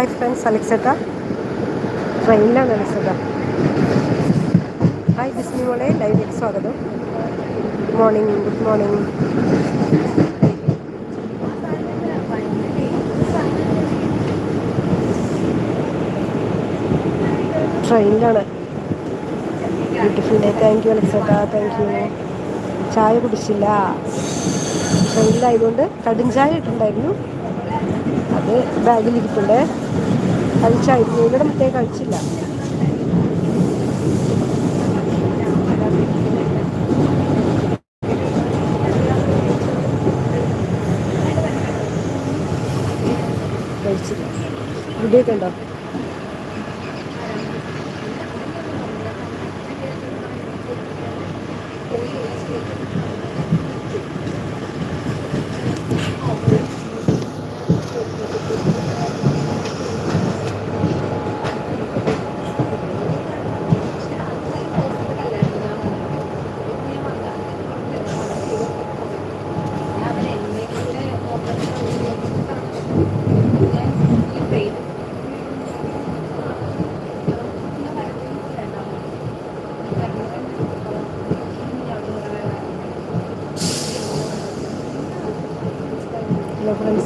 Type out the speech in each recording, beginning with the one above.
Hi friends അലക്സട്ട ട്രെയിനിലാണ് അലക്സട്ട ഹായ് ബിസ്മി മോളെ ലൈവിലേക്ക് സ്വാഗതം. ഗുഡ് മോർണിംഗ് ഗുഡ് മോർണിംഗ് ട്രെയിനിലാണ് ബ്യൂട്ടിഫുൾ ഡേ താങ്ക് യു അലക്സട്ട താങ്ക് യു ചായ കുടിച്ചില്ല. ട്രെയിനിലായതുകൊണ്ട് കടും ചായ ഇട്ടുണ്ടായിരുന്നു. അത് ബാഗിലിരിപ്പുണ്ട്. കഴിച്ചായിരുന്നു ഇവിടെ മറ്റേ കഴിച്ചില്ല. കഴിച്ചില്ല. ഇവിടെയൊക്കെ ഉണ്ടോ?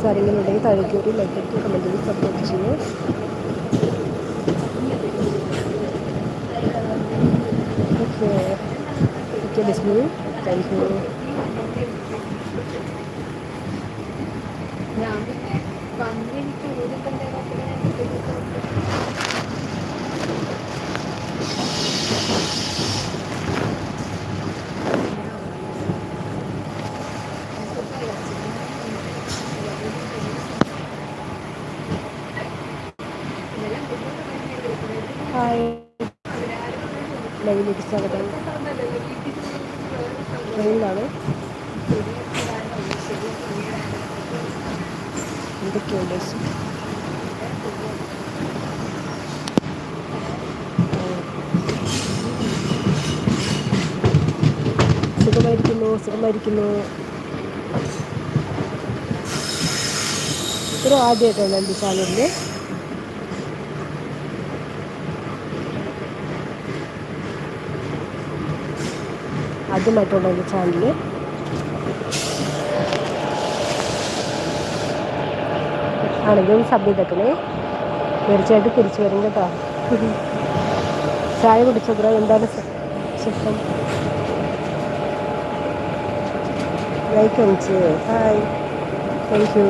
ഫ്രണ്ട്സ് ആരെങ്കിലും ഉണ്ടെങ്കിൽ താഴേക്ക് ഒരു ലൈക്ക് ഇട്ട് കമന്റ് ചെയ്ത് സപ്പോർട്ട് ചെയ്യൂ. Okay okay Bismi thank you hi. ലൈവിലേക്ക് സ്വാഗതം. ട്രെയിനിലാണ്. എന്തൊക്കെയുണ്ട് സുഖമായിരിക്കുന്നു സുഖമായിരിക്കുന്നു. ഇത്ര ആദ്യമായിട്ടാണ് എന്റെ ചാനലിൽ ആദ്യമായിട്ടുള്ള എന്റെ ചാനലിൽ ആണെങ്കിലും സബ് ചെയ്തേക്കണേ. തീർച്ചയായിട്ടും തിരിച്ചു വരും കേട്ടോ. ചായ കുടിച്ചത്ര എന്താണ് ശേഷം ലൈക്ക് അഞ്ച് ഹായ് താങ്ക് യു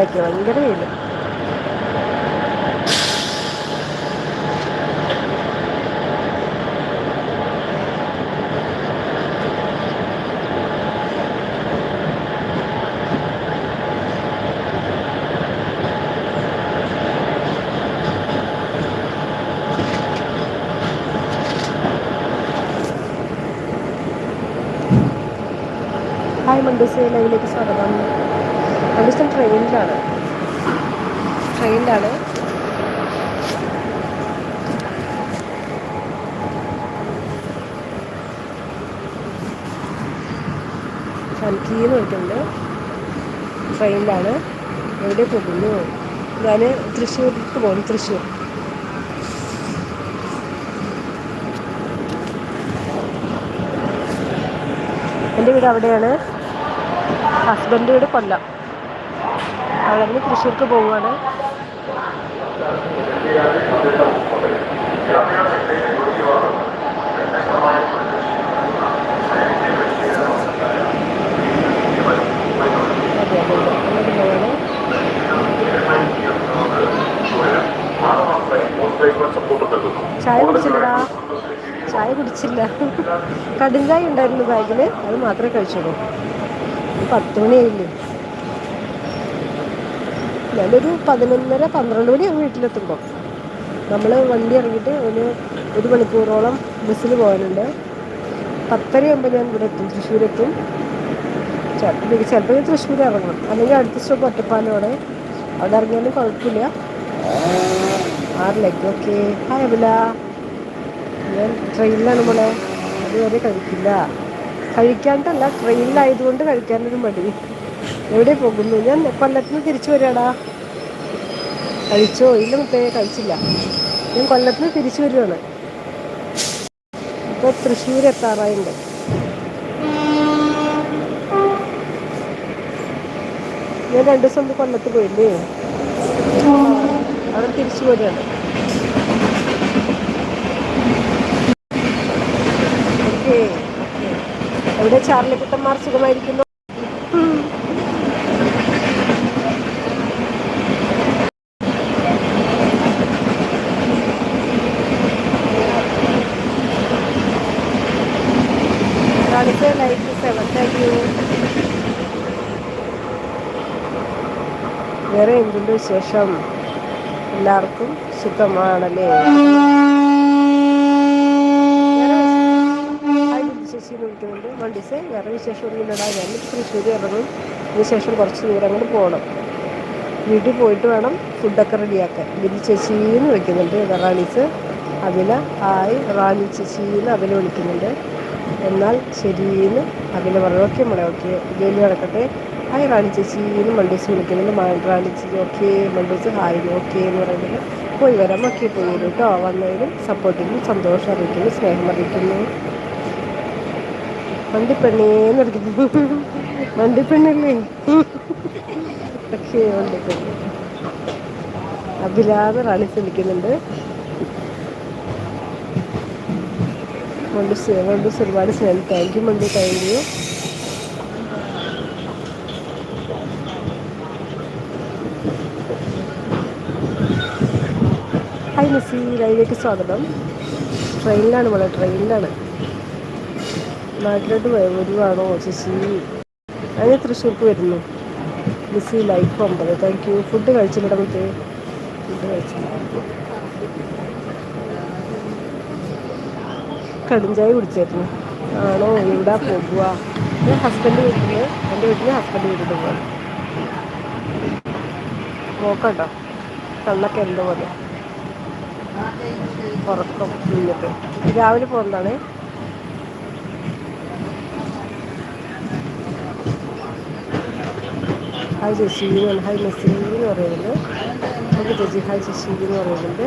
ഇവിടേക്ക് ഭയങ്കര വെയിൽ ഹായ് മണ്ടൂസ് സ്വാഗതം. മണ്ടൂസ് ട്രെയിനിലാണ് ട്രെയിനിലാണ് ഫൽക്കീന്ന് വിളിക്കുന്നുണ്ട്. ട്രെയിനിലാണ് എവിടെ പോകുന്നു? ഞാൻ തൃശ്ശൂർക്ക് പോകുന്നു തൃശ്ശൂർ. എന്റെ വീട് അവിടെയാണ്. ഹസ്ബൻഡ് വീട് കൊല്ലം. അവിടെ തൃശ്ശൂർക്ക് പോവുകയാണ്. ചായ കുടിച്ചില്ലടാ. ചായ കുടിച്ചില്ല. കടുങ്കായ ഉണ്ടായിരുന്നു ബാഗിൽ അത് മാത്രമേ കഴിച്ചുള്ളൂ. പത്ത് മണിയായില്ലേ? ഞാനൊരു പതിനൊന്നര പന്ത്രണ്ട് മണിയാകും വീട്ടിലെത്തുമ്പോൾ നമ്മൾ വണ്ടി ഇറങ്ങിയിട്ട് ഒരു ഒരു മണിക്കൂറോളം ബസ്സിൽ പോകാനുണ്ട്. പത്തരയാകുമ്പോൾ ഞാൻ ഇവിടെ എത്തും തൃശ്ശൂരെത്തും. ചിലപ്പോൾ ചിലപ്പോൾ ഞാൻ തൃശ്ശൂർ ഇറങ്ങണം അല്ലെങ്കിൽ അടുത്ത സ്റ്റോപ്പ് ഒറ്റപ്പാലോടെ അവിടെ ഇറങ്ങിയാലും കുഴപ്പമില്ല. ആറിലേക്ക് ഓക്കെ. ഹായ് അബില ഞാൻ ട്രെയിനിലാണ് മോളെ. അതുവരെ കഴിക്കില്ല. കഴിക്കാണ്ടല്ല ട്രെയിനിലായതുകൊണ്ട് കഴിക്കാനൊരു മടി. എവിടെ പോകുന്നു? ഞാൻ കൊല്ലത്തിന് തിരിച്ചു വരികടാ കഴിച്ചോ? ഇല്ല മുത്തേ കഴിച്ചില്ല. ഞാൻ കൊല്ലത്തിന് തിരിച്ചു വരികയാണ്. ഇപ്പോൾ തൃശ്ശൂർ എത്താറായുണ്ട്. ഞാൻ രണ്ട് ദിവസം മുമ്പ് കൊല്ലത്ത് പോയില്ലേ? അവിടെ തിരിച്ചു വരികയാണ്. ഓക്കെ. എവിടെ ചാർലിക്കുട്ടന്മാർ സുഖമായിരിക്കുന്നു ലൈക്ക് സെവൻ താങ്ക് യു ശേഷം വിശേഷം എല്ലാവർക്കും സുഖമാണല്ലേ? ചേച്ചി വിളിക്കുന്നുണ്ട്. വണ്ടിസെ വേറെ വിശേഷം ഒന്നുമില്ലടാ. ഞാൻ തൃശ്ശൂർ ഇറങ്ങും. അതിനുശേഷം കുറച്ച് ദൂരങ്ങൾ പോകണം വീട്ടിൽ പോയിട്ട് വേണം ഫുഡൊക്കെ റെഡിയാക്കാൻ. ബിരി ചേച്ചിന്ന് വിളിക്കുന്നുണ്ട്. റാണീസ് അവില ഹായ്. റാണി ചേച്ചിന്ന് അവില വിളിക്കുന്നുണ്ട്. എന്നാൽ ശരിയെന്ന് അഖില പറഞ്ഞു. ഓക്കെ മോളെ ജോലി നടക്കട്ടെ. ഹായ് റാണി ചേച്ചി. എന്ന് മണ്ടൂസ് വിളിക്കുന്നുണ്ട് റാണി ചേച്ചി ഓക്കെ മണ്ടൂസ് ഹായ് ഓക്കെ എന്ന് പറയുന്നത് പോയി വരാം. ഓക്കെ പോയി വരും കേട്ടോ വന്നതിലും സപ്പോർട്ടിനും സന്തോഷം അറിയിക്കുന്നു സ്നേഹം അറിയിക്കുന്നു. വണ്ടിപ്പെണ്ണേന്ന് എടുക്കുന്നു വണ്ടിപ്പെണ്ണല്ലേ ഓക്കെ വണ്ടിപ്പെണ്ണ് അഭിലാത് റാണി വിളിക്കുന്നുണ്ട്. മണ്ടൂസ് മണ്ടൂസ് ഒരുപാട് സ്നേഹം. താങ്ക് യു മണ്ടു താങ്ക് യു ഹായ് മിസ്സി ലൈവിലേക്ക് സ്വാഗതം. ട്രെയിനിലാണ് മോളെ ട്രെയിനിലാണ്. നാട്ടിലോട്ട് വരുവാണോ ചേച്ചി? അങ്ങനെ തൃശ്ശൂർക്ക് വരുന്നു. മിസ്സി ലൈഫ് ഒമ്പത്. താങ്ക് യു ഫുഡ് കഴിച്ചില്ല നമുക്ക് ഫുഡ് കഴിച്ചില്ല. കടുംചായ കുടിച്ചായിരുന്നു. ആണോ എവിടാ പോകുക? ഞാൻ ഹസ്ബൻഡ് വീട്ടിൽ എന്റെ വീട്ടിൽ ഹസ്ബൻഡ് വീട്ടിൽ പോകാം നോക്കട്ടോ. കണ്ണൊക്കെ എന്തോ പോലെ ഉറക്കം നിന്നിട്ട് രാവിലെ പോകുന്നതാണ്. ഹായ് ചേച്ചി ഹായ് മെസ്സി എന്ന് പറയുന്നുണ്ട് ഓക്കെ ചേച്ചി ഹായ് ചേച്ചി എന്ന് പറയുന്നുണ്ട്.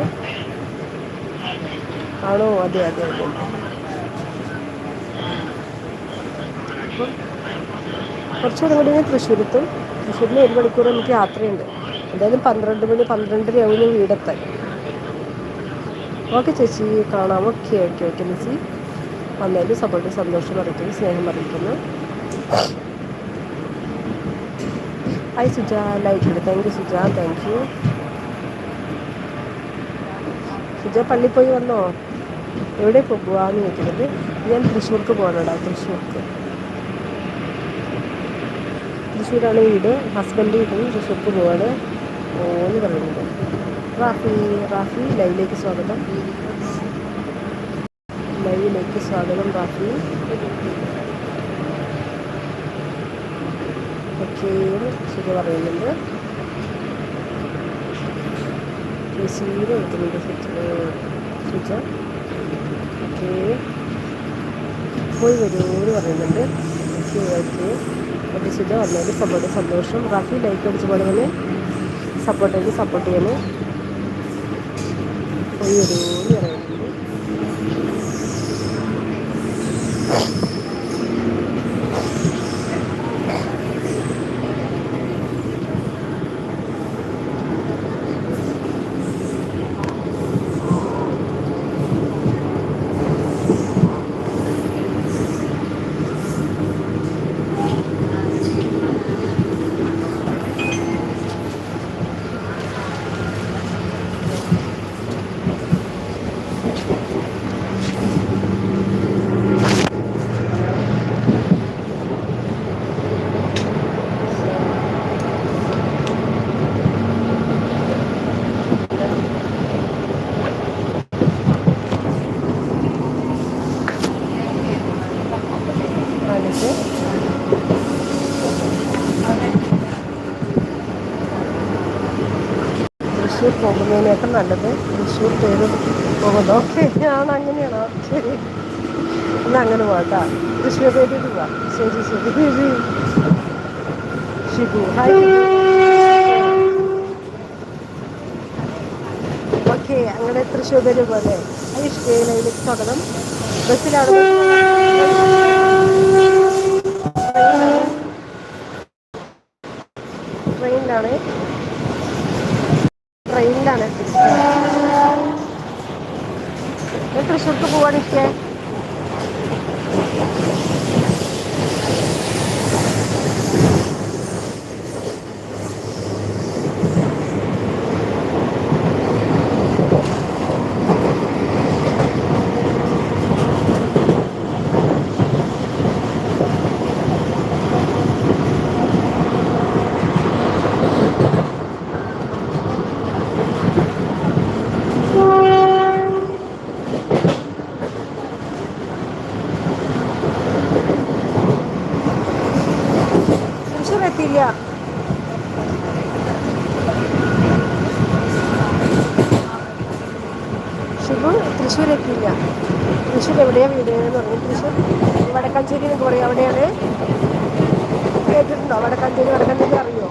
ആണോ? അതെ അതെ അതെ. കുറച്ചുകൂടെ കൂടി ഞാൻ തൃശ്ശൂരെത്തും. തൃശ്ശൂരിൽ ഒരു മണിക്കൂർ നമുക്ക് യാത്രയുണ്ട്. എന്തായാലും പന്ത്രണ്ട് മണി പന്ത്രണ്ടര ആവുന്നു വീടെത്താൻ. ഓക്കെ ചേച്ചി കാണാം ഓക്കെ ഓക്കെ ഓക്കെ മിസ്സി. വന്നതിൽ സപ്പോർട്ട് സന്തോഷം അറിയിക്കുന്നു സ്നേഹം അറിയിക്കുന്നു. Hi Suja. Light thank you Suja. Thank you Suja പള്ളി പോയി വന്നോ? എവിടെ പോകുകയെന്ന് ചോദിക്കുന്നത്? ഞാൻ തൃശ്ശൂർക്ക് പോകണടാ തൃശ്ശൂർക്ക്. തൃശ്ശൂരാണ് വീട്. ഹസ്ബൻഡ് വീട്ടിൽ തൃശ്ശൂർക്ക് പോവാണ്. ഓന്ന് പറയുന്നത്. റാഫി റാഫി ലൈവിലേക്ക് സ്വാഗതം. ലൈവിലേക്ക് സ്വാഗതം റാഫി. ഓക്കെ ശരി പറയുന്നുണ്ട്. സീര എടുക്കുന്നുണ്ട് സ്വിച്ച് ഓക്കെ. പോയി വരൂ എന്ന് പറയുന്നുണ്ട്. Okay okay. അപ്പോൾ സുജ വന്നതിൽ സപ്പോർട്ട് സന്തോഷം. റാഫി ലൈക്ക് അടിച്ച പോലെ തന്നെ സപ്പോർട്ട് ചെയ്ത് സപ്പോർട്ട് ചെയ്യണേ. പോയി വരൂ എന്ന് പറയുന്നുണ്ട് വേണ്ടിയിട്ട് പോകുന്നതിനേക്കാൾ നല്ലത്. തൃശ്ശൂർ ചെയ്ത് പോകുന്നത് ഓക്കെ ആണ് അങ്ങനെയാണ്. ശരി എന്നാൽ അങ്ങനെ പോകട്ടാ. ചെയ്തിട്ട് പോവാം ശരി ശരി ശരി. ഷിബു ഹായ് ഓക്കെ അങ്ങനെ തൃശ്ശൂർ പേര് പോലെ ഐഷ്കയിലേക്ക് തുടങ്ങും. ബസ്സിലാണ് ട്രെയിനിലാണ് ട്രെയിനിലാണ് തൃശ്ശൂർക്ക് പോവാണ് ഇരിക്കേ തൃശ്ശൂർ എത്തിയില്ല എത്തിയില്ല തൃശ്ശൂർ എവിടെയാണ് വീട് എന്ന് പറഞ്ഞു തൃശ്ശൂർ വടക്കാഞ്ചേരി എന്നൊക്കെ പറയും അവിടെയാണ്. കേട്ടിട്ടുണ്ടോ? വടക്കാഞ്ചേരി വടക്കാഞ്ചേരി അറിയോ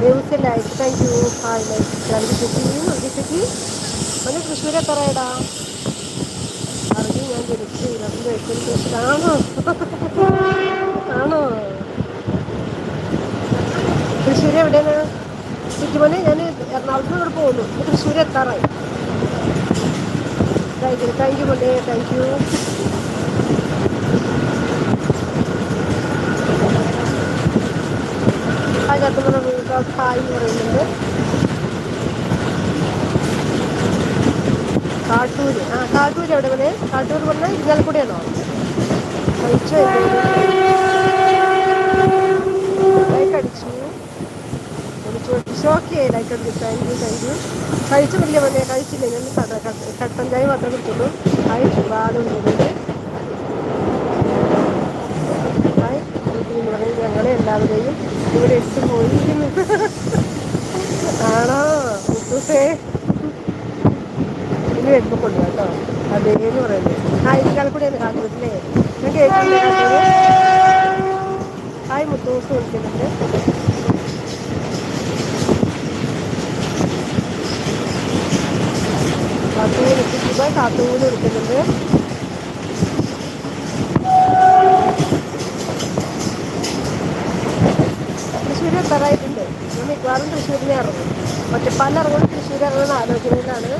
music like thank you. Hi രണ്ട് ചേച്ചി ചേച്ചി മന തൃശ്ശൂർ എത്രയടാ അറിഞ്ഞു ഞാൻ ജനിച്ചു ഇരുപത്തി വയസ്സിന് ശേഷം ആണോ? തൃശ്ശൂർ എവിടെയാണ്? ചുറ്റുമനെ ഞാൻ എറണാകുളത്ത് ഇവിടെ പോകുന്നു. തൃശ്ശൂർ എത്താറായി. താങ്ക് യു താങ്ക് യു മൊന്നേ താങ്ക് യു അതിനകത്ത് വീട് ഹായ്. എന്ന് പറയുന്നുണ്ട് ആ കാട്ടൂര് എവിടെ പോലെ കാട്ടൂർ പറഞ്ഞാൽ ഇരിങ്ങാലക്കുടിയാണോ കഴിച്ചു ലൈക്ക് അടിച്ചു ഓക്കെ ലൈക്ക് അടിച്ചു താങ്ക് യു താങ്ക് യു കഴിച്ചു വലിയ പോലെ ഞാൻ കട കട്ടൻ ചായ മാത്രമേ കുടിച്ചുള്ളൂ ഹായ് ചുമ്പാടുണ്ട് ഹായ് ഞങ്ങളെ എല്ലാവരെയും ഇവിടെ ഇട്ട് പോയിരിക്കുന്നു ആണോ? മുത്തൂസേ ഇനി വരുമ്പോൾ കൊണ്ടു കേട്ടോ. അതേന്ന് പറയുന്നത്. ആ ഇരിക്കാലക്കൂടെയാണ് കാട്ടുവത്തിലേ ഞാൻ കേൾക്കുന്നുണ്ട് ഹായ് മുത്തൂസ് വിളിക്കുന്നുണ്ട്. കാത്തൂര് ദുബായ് കാത്തൂര് വിളിക്കുന്നുണ്ട് തൃശ്ശൂർ എത്താറായിട്ടുണ്ട് ഞാൻ മിക്കവാറും തൃശ്ശൂരിനെ ഇറങ്ങും. ഒറ്റപ്പാലിൽ ഇറങ്ങും തൃശ്ശൂർ ഇറങ്ങുന്ന ആലോചനയിലാണ്.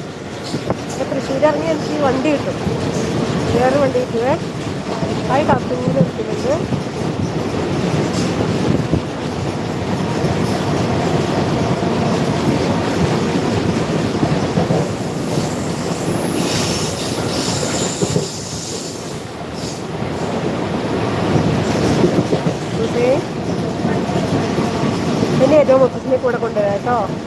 പക്ഷെ തൃശ്ശൂർ ഇറങ്ങി എനിക്ക് വണ്ടി കിട്ടും. വേറെ വണ്ടി കിട്ടുവേ. ആയി കാത്തൂര് വിളിക്കുന്നുണ്ട് ഓക്കേ പിന്നെ ഏറ്റവും ഓഫീസിനെ കൂടെ കൊണ്ടുവരാം കേട്ടോ തൃശ്ശൂർ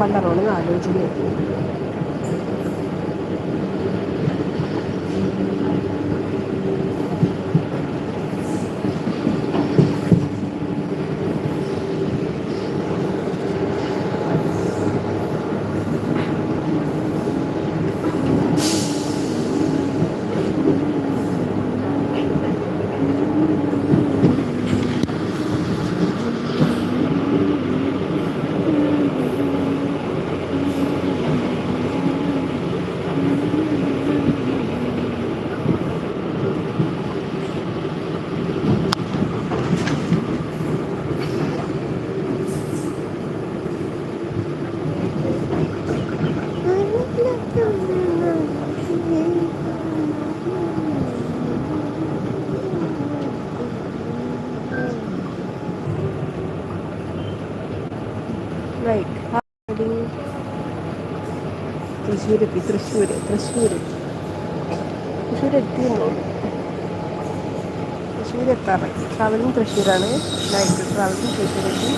ഇറങ്ങണം ഒറ്റപ്പാലം ഇറങ്ങണം തൃശ്ശൂർ എത്തി തൃശ്ശൂർ തൃശ്ശൂർ തൃശ്ശൂർ എത്താറായി ട്രാവലിംഗ് തൃശ്ശൂരാണ്. നൈറ്റ് ട്രാവലിംഗ് തൃശ്ശൂർ എത്തി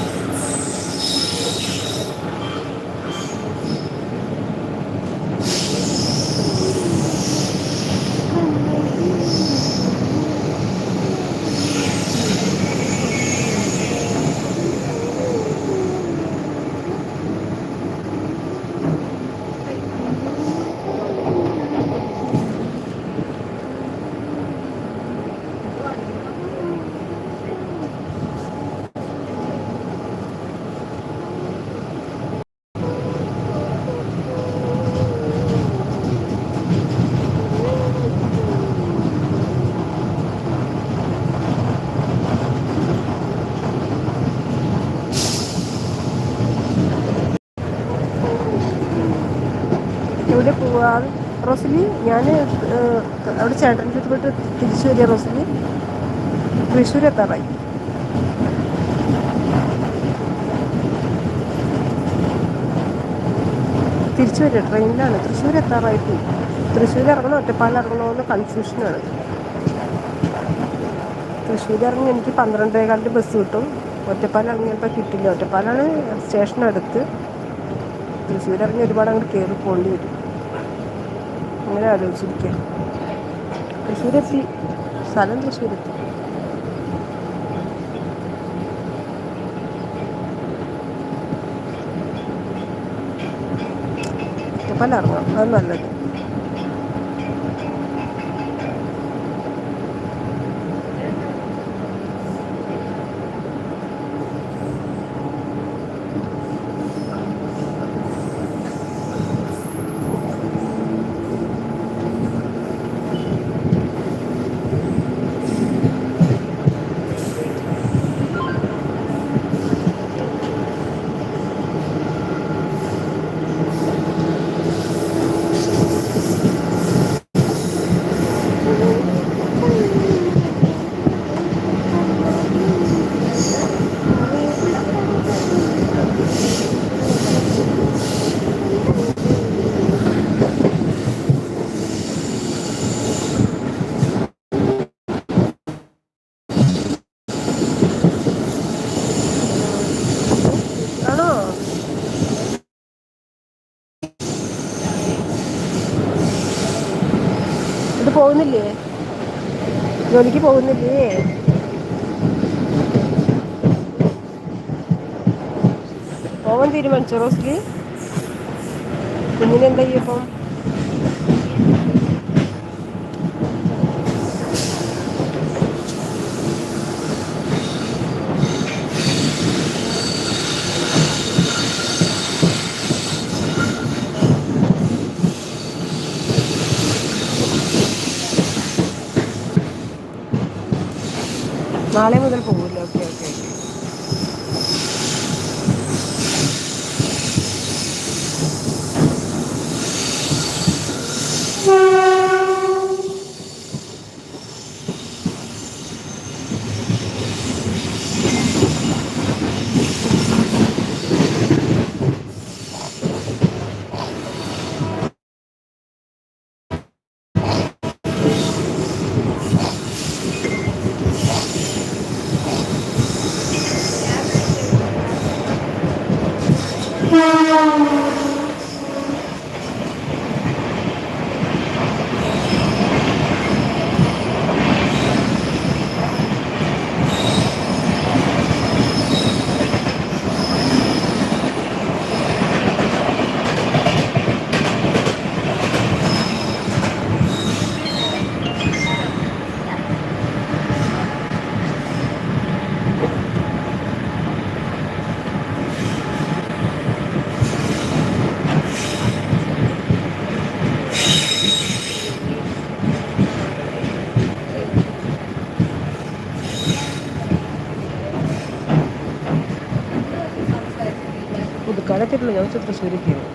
എവിടെ പോവാ റോസലി ഞാൻ അവിടെ ചേട്ടന്റെ അടുത്ത് പോയിട്ട് തിരിച്ചു വരിക റോസലി തൃശ്ശൂർ എത്താറായി തിരിച്ചു വരിക. ട്രെയിനിലാണ്. തൃശ്ശൂർ എത്താറായി പോയി തൃശ്ശൂർ ഇറങ്ങണോ. ഒറ്റപ്പാലം ഇറങ്ങണോ എന്ന് കൺഫ്യൂഷനാണ്. തൃശ്ശൂർ ഇറങ്ങി എനിക്ക് പന്ത്രണ്ടേകാലിന്റെ ബസ് കിട്ടും. ഒറ്റപ്പാലം ഇറങ്ങിയപ്പോൾ കിട്ടില്ല. ഒറ്റപ്പാലാണ് സ്റ്റേഷൻ അടുത്ത് തൃശ്ശൂർ ഇറങ്ങി ഒരുപാട് അങ്ങോട്ട് കയറി പോകേണ്ടി വരും. അങ്ങനെ ആലോചിച്ചിരിക്കുക തൃശ്ശൂരെത്തി. സ്ഥലം തൃശ്ശൂരെത്തി. ഒറ്റപ്പാലം ഇറങ്ങാം. അത് നല്ലത് ആണോ ഇത് പോകുന്നില്ലേ? ജോലിക്ക് പോകുന്നില്ലേ? പോവാൻ തീരുമാനിച്ചോ റോസ്ലി? കുഞ്ഞിനെന്താ ചെയ്യും നാളെ മുതൽ പോകുമല്ലോ പുതുക്കാടെത്തിയിട്ടുള്ളൂ ഞാൻ തൃശ്ശൂർ എത്തിയത്